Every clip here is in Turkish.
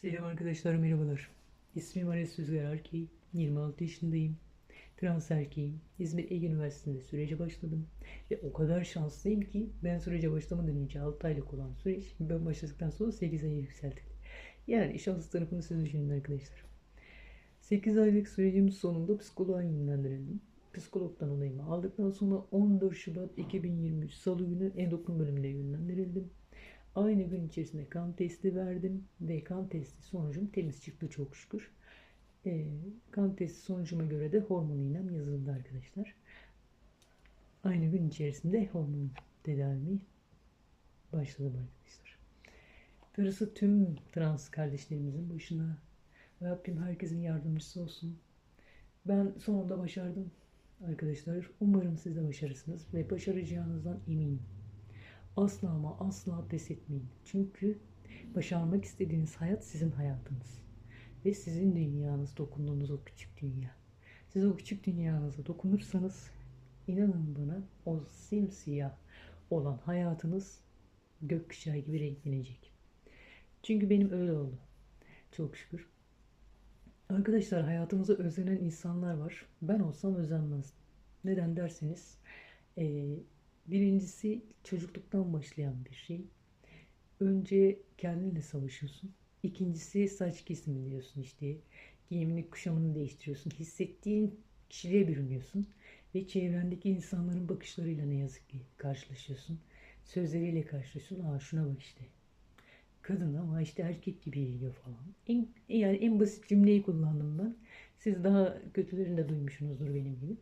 Selam arkadaşlar merhabalar. İsmim Ares Rüzgar Erkeği. 26 yaşındayım. Trans erkeğim. İzmir Ege Üniversitesi'nde sürece başladım. Ve o kadar şanslıyım ki ben sürece başlamadan önce 6 aylık olan süreç ben başladıktan sonra 8 aya yükseldi. Yani şans tarafını siz düşünün arkadaşlar. 8 aylık sürecim sonunda psikoloğa yönlendirildim. Psikologdan onayımı aldıktan sonra 14 Şubat 2023 Salı günü endokrin bölümüne yönlendirildim. Aynı gün içerisinde kan testi verdim ve kan testi sonucum temiz çıktı çok şükür. Ee, kan testi sonucuma göre de hormon iğnem yazıldı arkadaşlar. Aynı gün içerisinde hormon tedavimi başladım arkadaşlar. Darısı tüm trans kardeşlerimizin başına. Rabbim herkesin yardımcısı olsun. Ben sonunda başardım arkadaşlar. Umarım siz de başarırsınız ve başaracağınızdan eminim. Asla ama asla pes etmeyin. Çünkü başarmak istediğiniz hayat sizin hayatınız. Ve sizin dünyanız dokunduğunuz o küçük dünya. Siz o küçük dünyanıza dokunursanız inanın bana o simsiyah olan hayatınız gökkuşağı gibi renklenecek. Çünkü benim öyle oldu. Çok şükür. Arkadaşlar hayatımıza özenen insanlar var. Ben olsam özenmezdim. Neden derseniz eee Birincisi çocukluktan başlayan bir şey. Önce kendinle savaşıyorsun. İkincisi saç kesimi diyorsun işte. Giyimini kuşamını değiştiriyorsun. Hissettiğin kişiliğe bürünüyorsun. Ve çevrendeki insanların bakışlarıyla ne yazık ki karşılaşıyorsun. Sözleriyle karşılaşıyorsun. Aa şuna bak işte. Kadın ama işte erkek gibi geliyor falan. En, yani en basit cümleyi kullandım ben. Siz daha kötülerini de duymuşsunuzdur benim gibi.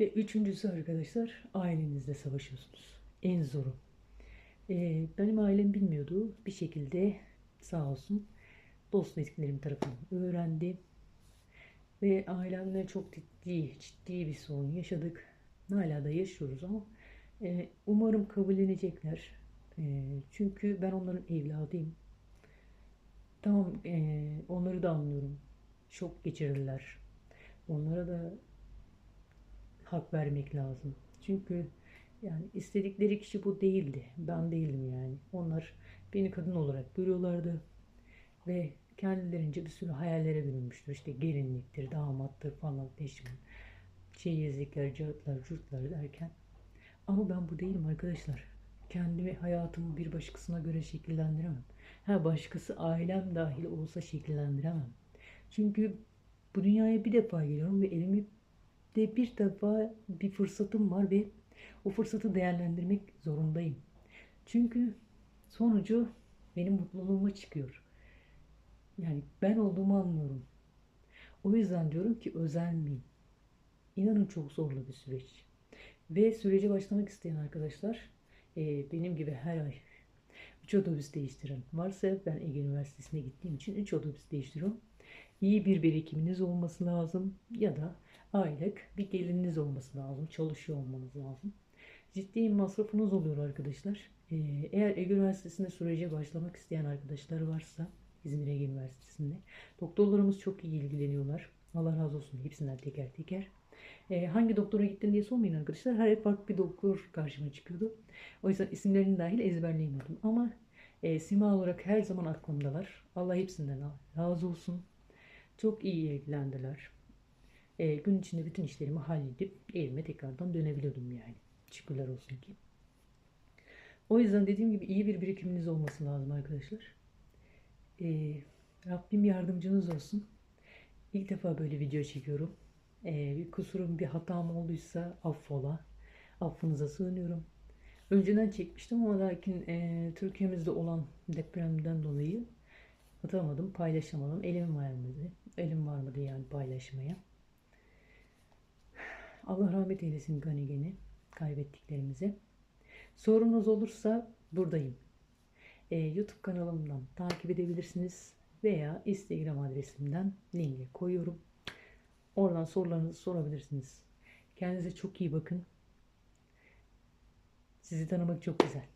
Ve üçüncüsü arkadaşlar ailenizle savaşıyorsunuz. En zoru. Ee, benim ailem bilmiyordu. Bir şekilde sağ olsun dost etkilerim tarafından öğrendi. Ve ailemle çok ciddi, ciddi bir sorun yaşadık. Hala da yaşıyoruz ama e, umarım kabullenecekler. E, çünkü ben onların evladıyım. Tamam e, onları da anlıyorum. Şok geçirirler. Onlara da hak vermek lazım. Çünkü yani istedikleri kişi bu değildi. Ben değildim yani. Onlar beni kadın olarak görüyorlardı ve kendilerince bir sürü hayallere bürünmüştür. İşte gelinliktir, damattır falan peşin. Çeyizlikler, cağıtlar, curtlar derken. Ama ben bu değilim arkadaşlar. Kendimi, hayatımı bir başkasına göre şekillendiremem. Ha başkası ailem dahil olsa şekillendiremem. Çünkü bu dünyaya bir defa geliyorum ve elimi de bir defa bir fırsatım var ve o fırsatı değerlendirmek zorundayım. Çünkü sonucu benim mutluluğuma çıkıyor. Yani ben olduğumu anlıyorum. O yüzden diyorum ki özenmeyin. İnanın çok zorlu bir süreç. Ve sürece başlamak isteyen arkadaşlar e, benim gibi her ay 3 otobüs değiştirin. Varsa ben Ege Üniversitesi'ne gittiğim için 3 otobüs değiştiriyorum. İyi bir birikiminiz olması lazım ya da aylık bir geliriniz olması lazım. Çalışıyor olmanız lazım. Ciddi masrafınız oluyor arkadaşlar. Ee, eğer Ege Üniversitesi'nde sürece başlamak isteyen arkadaşlar varsa İzmir Ege Üniversitesi'nde doktorlarımız çok iyi ilgileniyorlar. Allah razı olsun hepsinden teker teker. Ee, hangi doktora gittin diye sormayın arkadaşlar. Her farklı bir doktor karşıma çıkıyordu. O yüzden isimlerini dahil ezberleyemiyordum. Ama e, sima olarak her zaman aklımdalar. Allah hepsinden razı olsun. Çok iyi ilgilendiler. E, gün içinde bütün işlerimi halledip evime tekrardan dönebiliyordum yani. Şükürler olsun ki. O yüzden dediğim gibi iyi bir birikiminiz olması lazım arkadaşlar. E, Rabbim yardımcınız olsun. İlk defa böyle video çekiyorum. E, bir kusurum, bir hatam olduysa affola. Affınıza sığınıyorum. Önceden çekmiştim ama lakin e, Türkiye'mizde olan depremden dolayı atamadım, paylaşamadım. Elim varmadı. Elim varmadı yani paylaşmaya. Allah rahmet eylesin Ganigeni kaybettiklerimize. Sorunuz olursa buradayım. Ee, YouTube kanalımdan takip edebilirsiniz veya Instagram adresimden linki koyuyorum. Oradan sorularınızı sorabilirsiniz. Kendinize çok iyi bakın. Sizi tanımak çok güzel.